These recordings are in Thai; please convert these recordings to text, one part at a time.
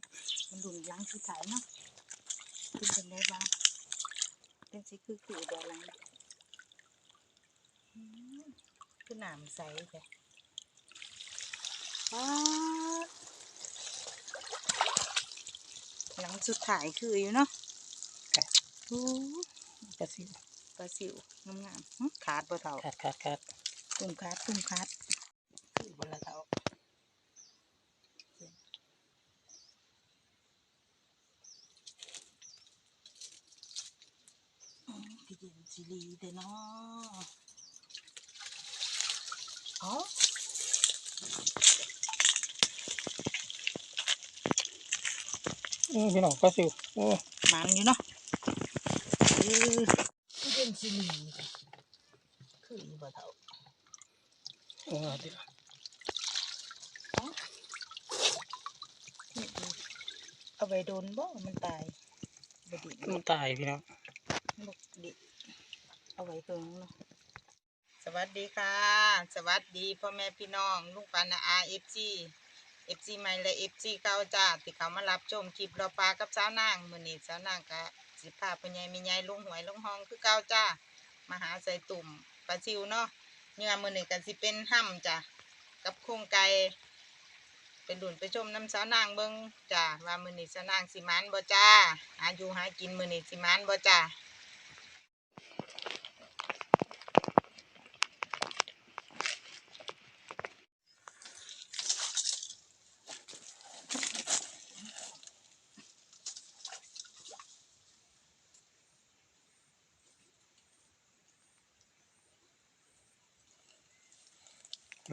ดมันดุนหลังที่ถ่ายเนาะเป็นจังได้บ้างเป็นสิคือคือบ่หลังอืมคือหนามใสจ้ะป๊าดหลังสุดถ่ายคืออยู่เนาะค่ะโอ้กระสิวปลาสิวงามๆหึขาดบ่เท่าขาดขาดขาดตุ่มขาดตุ่มขาดคือบนละเท่าอืมพี่เย็น สิรีเด้อเนาะเอ๋ออือพี่น้องกระสิวโอ้มันอยู่เนาะเออพี่เย็นสิรีจ้ะคืออีบ่เท่าโอ้เดี๋ยวนี่ดูเอาไปโดนบ่ มันตายบไดีมันตายพี่น้องบดิ เอาไว้เพิ่งเนาะสวัสดีค่ะ สวัสดีพ่อแม่พี่น้องลุงปานาอาเอฟซีเอฟซีใหม่และเอฟซีเก่าจ้าที่เขามารับชมคลิปเราปลากับสาวนางมือนี้สาวนางก็สิพาพ่อใหญ่แม่ใหญ่ลงหวยลุงห้องคือเก่าจ้ามาหาใส่ตุ่มปลาซิวเนาะเนื้อมือนี้ก็สิเป็นห่ำจ้ะกับโครงไก่เป็นดุนไปชมน้ำสาวนางเบิ่งจ้าว่ามือนี้สาวนางสิมานบ่จ้าหาอยู่หากินมือนี้สิมานบ่จ้า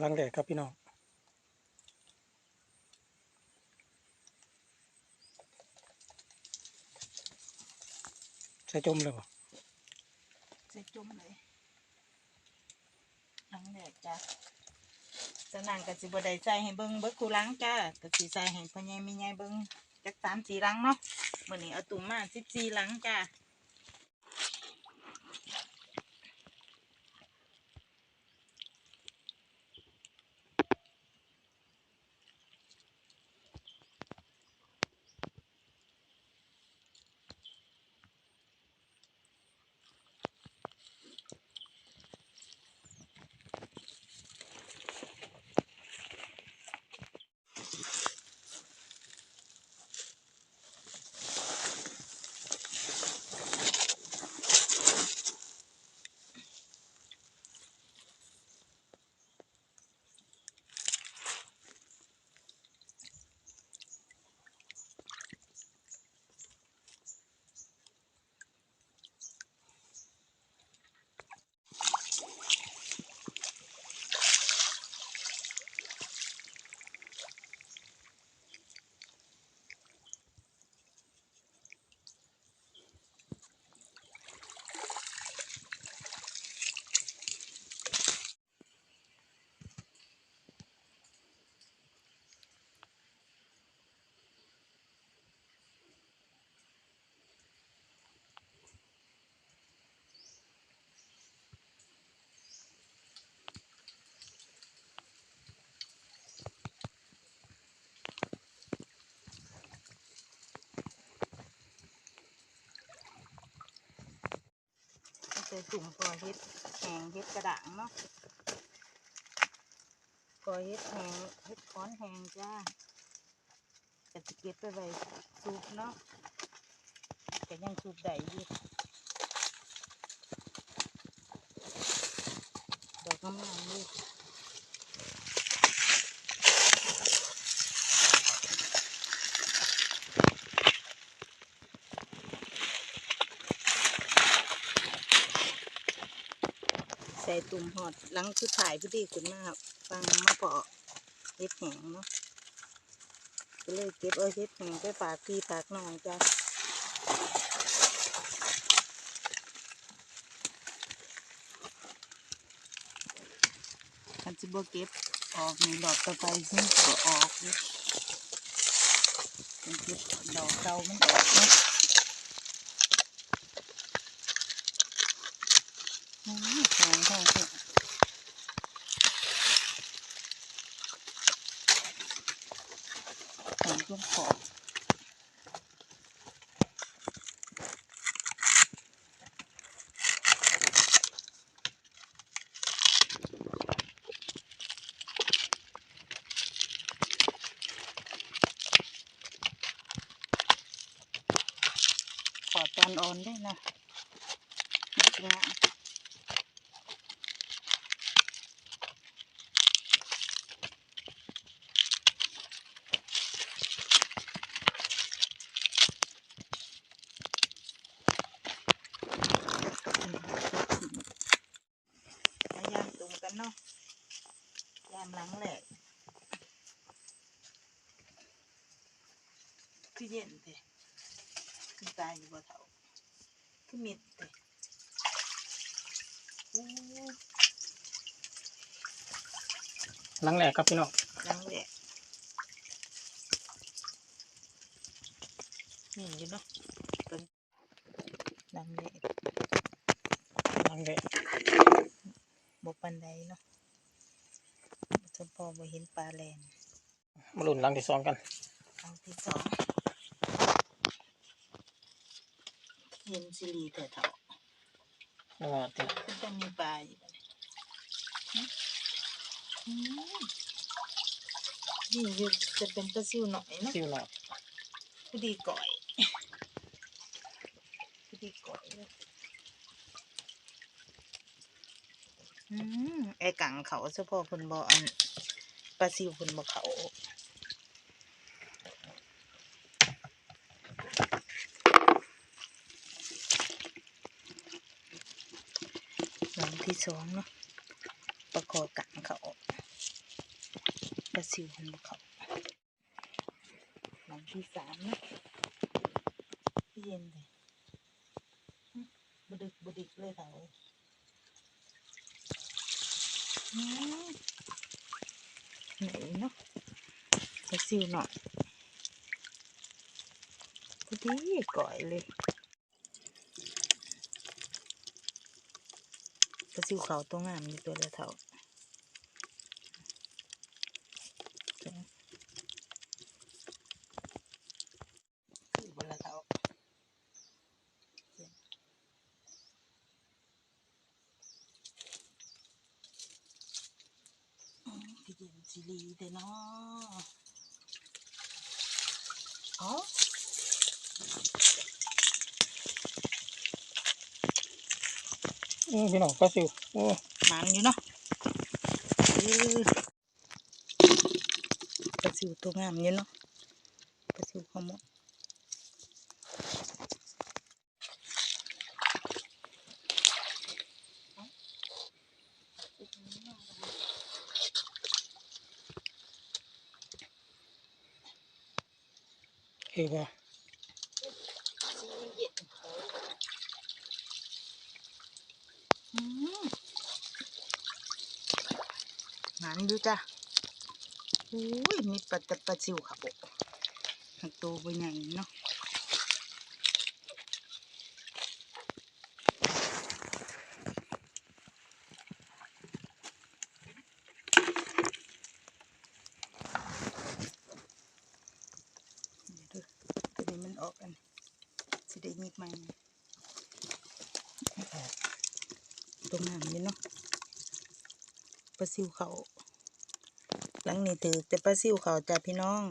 ลังแดดครับพี่น้องใส่จมเลยบ่ใส่จุ่มเลยลังแดดจ้ะจะนั่งกับสิบได้ใส่ให้เบิ้งเบิกคูลังจ้าก็สิใส่ให้พ่อใหญ่แม่ใหญ่เบิ้งจักสามสี่ลังเนาะมื่อนี้เอาตุ่มมาสิบสี่ลังจ้า ใส่ตุ่มพอเฮ็ดแหงเฮ็ดกระด่างเนาะพอเฮ็ดแหงเฮ็ดค้อนแหงจ้าก็จะเก็บไปไว้ซุปเนาะก็ยังซุปได้อยู่ดอกงามๆเลย ส่ตุ่มหอดหลังคือถ่ายพอดีขึ้นมาฟังมาเพาะเห็ดแหงเนาะก็เลยเก็บเอาเห็ดแหงไปฝากพี่ฝากน้องจ้ะคันจิบเก็บออกมีดอกต่อไปซึ่งก็ออกอยู่เป็นเก็บดอกเก่ามันออกเนาะอืม แหงแหงแหงของช่วงขอบ อ่อนๆได้นะมันจะงามพยายามตรงกันเนาะยามหลังแหลก คือเย็นเถอะคือตายอยู่บ่เท่าคือมิดเถอะอู้หลังแหลกครับพี่น้องหลังแหลกนี่อยู่เนาะเป็นหลังแหลกหลังแหลกบ่ปันใดเนาะสมพอบ่เห็นปลาแลนมาลุ้นหลังที่สองกันครั้งที่สอง เห็นสิรีแต่เถาแล้วก็ติดก็จะมีปลาอยู่บัดนี้หึอืมนี่อยู่จะเป็นปลาซิวหน่อยเนาะซิวหน่อยพอดีก่อยพอดีก่อยเลยอืมไอ้กังเขาเฉพาะคนบ่อันปลาซิวคนบ่เขา หลังที่ สองเนาะประกอบกังเขาปลาซิวคนบ่เขาหลังที่สามเนาะเย็นเลยบดึกบดึกเลยเขาไหนเนาะปลาซิวหน่อยพอดีก่อยเลย ปลา ซิวเขาตัวงามอยู่ตัวละเท่าจ้ะคือบละเท่าอืมพี่เย็นซีรีเด้อเนาะเอ๋อ อื้อพี่น้องปลาซิวโอ้หมันอยู่เนาะเออปลาซิวตัวงามอยู่เนาะปลาซิวเขาหมดเอ้บ่อืมานอยู่จ้ะอุ้ยมีปลาตะปลาซิวเขาหักตัวใบใหญ่เนาะดูตัวนี้มันออกกันสิได้ยิบไหมตรงนั้นนี่เนาะปลาซิวเขา หลังนี้ถือแต่ปลาซิวเขาจ้ะพี่น้อง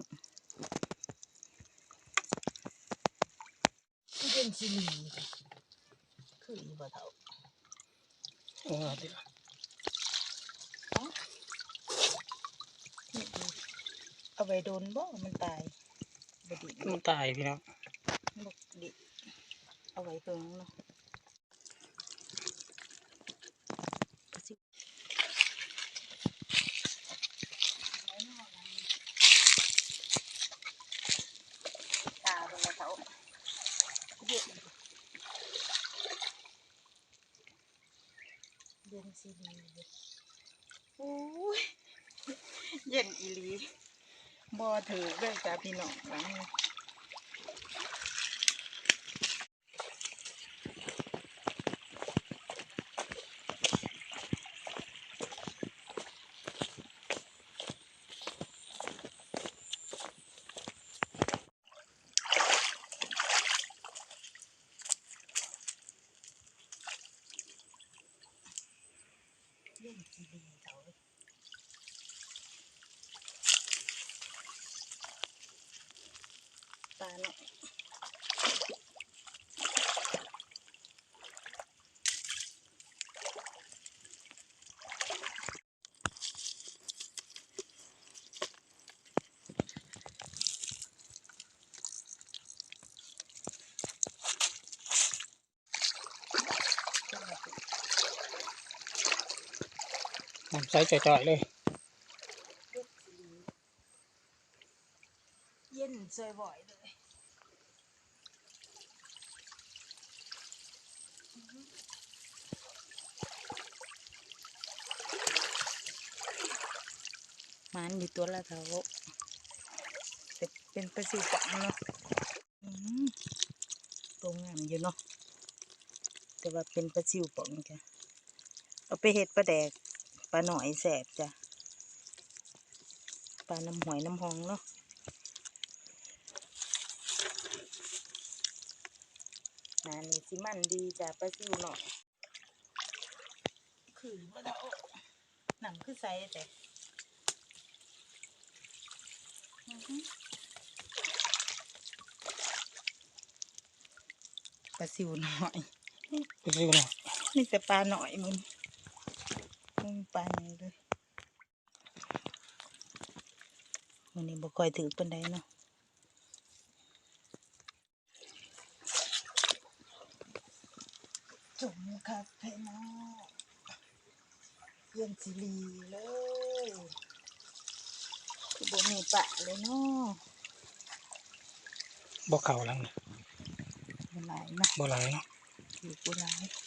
ที่เป็นซีรีส์จ้ะคืออีบ่เท่าโอ้เดี๋ยวนี่ดูเอาไว้โดนบ่ มันตายบดีมันตายพี่น้องบดีเอาไว้เพิ่งเนาะกระซิบตาบนกระเท้าเย็น สีดีเลยโอ้ยเย็นอีหลีบ่ถือเลยจ้าพี่น้องหลังนี้เย็นอีหลีเขาเอ้ยปลาเนาะ น้ำใสจ่อยๆเลย เย็นซอยบ่อยเลยมันอยู่ตัวละเท่าแต่เป็นปลาซิวปังเนาะอืมตัวงามอยู่เนาะแต่ว่าเป็นปลาซิวปังจ้ะเอาไปเห็ดปลาแดกป ลาหน่อยแสบจ้ะปลาน้ำหอยน้ำหองเนาะนานี่สิมันดีจ้ะปลาซิวหน่อยคือบ่เท่าหนังคือใสแต่ปลาซิวหน่อยไปซื้อหน่อยนี่แต่ปลาหน่อยมึงมึ งปลาใหญ่เลยวันนี้บ่ค่อยถือปานใดเนาะจุ่มครับพี่น้องเยี่ยมสิรีเลยคือบ่มีปะเลยเนาะบ่เข่าหลังนี่บ่หลายเนาะบ่หลายเนาะอยู่กูหลาย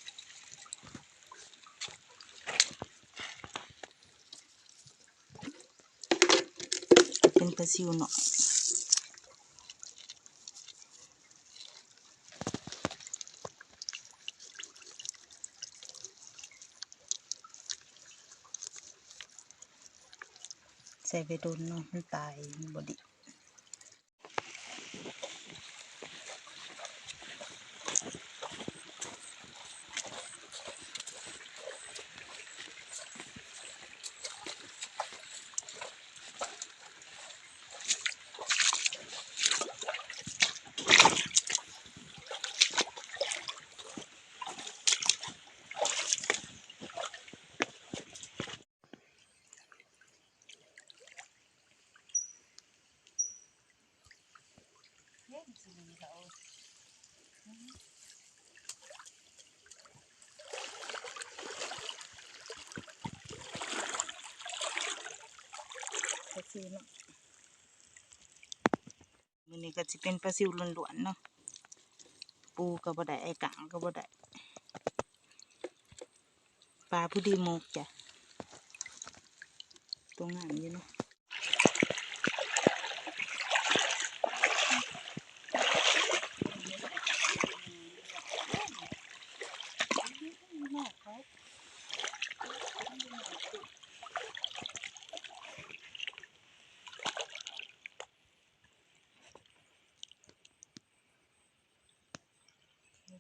เป็นปลาซิวหน่อยใส่ไปโดนเนาะมันตายบไดี ซิวเนาะมือนี้ก็จะเป็นปลาซิวล้วนๆเนาะปูก็บ่ได้ไอ้กางก็บ่ได้ปลาผู้ดีมกจ้ะตรงหางอยู่เนาะ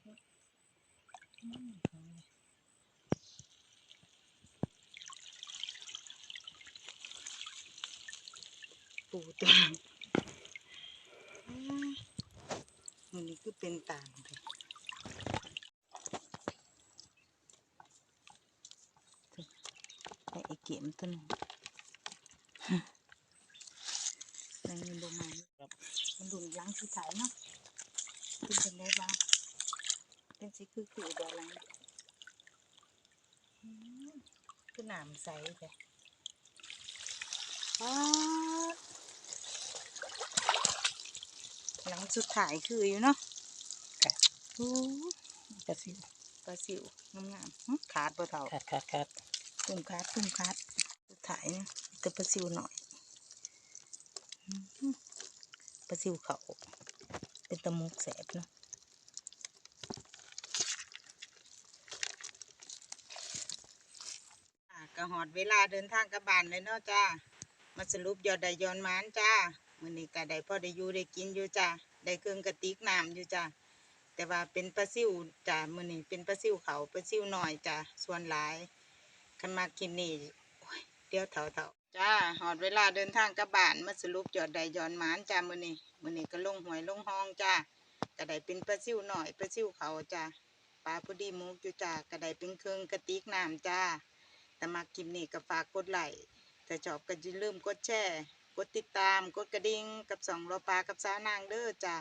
ปูตัวนี้อืมมันนี้คือเป็นต่างเลยไอ้ไอ้เก็มตัวนึงในเงินโบมาครับมันดุนล้างสีถ่ายเนาะเป็นเป็นได้บ้าง เป็นสีคือคือแบบอะไรอืมคือหนามใสแต่ว้าหลังสุดถ่ายคืออยู่เนาะอู้ปลาซิวปลาสิวงามๆหึขาดปลาเท่าขาดขาดขาดตุ่มคัดตุ่มคัดสุดท้ายนะแต่ปลาซิวหน่อยอื้อหือปลาซิวเขาเป็นตะมุกแสบเนาะอะ ก็หอดเวลาเดินทางกลับบ้านเลยเนาะจ้ามาสรุปยอดได้ยอนมานจ้ามื้อนี้ก็ได้พอได้อยู่ได้กินอยู่จ้าได้เครื่องกระติกน้ำอยู่จ้าแต่ว่าเป็นปลาซิวจ้ามื้อนี้เป็นปลาซิวเขาปลาซิวหน่อยจ้าส่วนหลายคันมากินนี่เดี๋ยวเถาเถาจ้าหอดเวลาเดินทางกลับบ้านมาสรุปยอดใดยอนมานจ้ามื้อนี้มื้อนี้ก็ลงหวยลงห้องจ้าก็ได้เป็นปลาซิวหน่อยปลาซิวเขาจ้าปลาพอดีมุกอยู่จ้าก็ได้เป็นเครื่องกระติกน้ำจ้า แต่มาคลิปนี้ก็ฝากกดไลค์ถ้าชอบก็อย่าลืมกดแชร์กดติดตามกดกระดิ่งกับสองรอปลากับสาวนางเด้อจ้า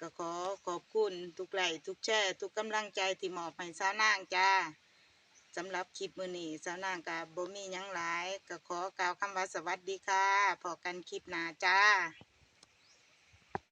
ก็ขอขอบคุณทุกไลค์ทุกแชร์ทุกกำลังใจที่มอบให้สาวนางจ้าสำหรับคลิปมือนี้สาวนางก็บ่มีหยังหลาย ก็ขอกล่าวคำว่าสวัสดีค่ะพอกันคลิปหน้าจ้า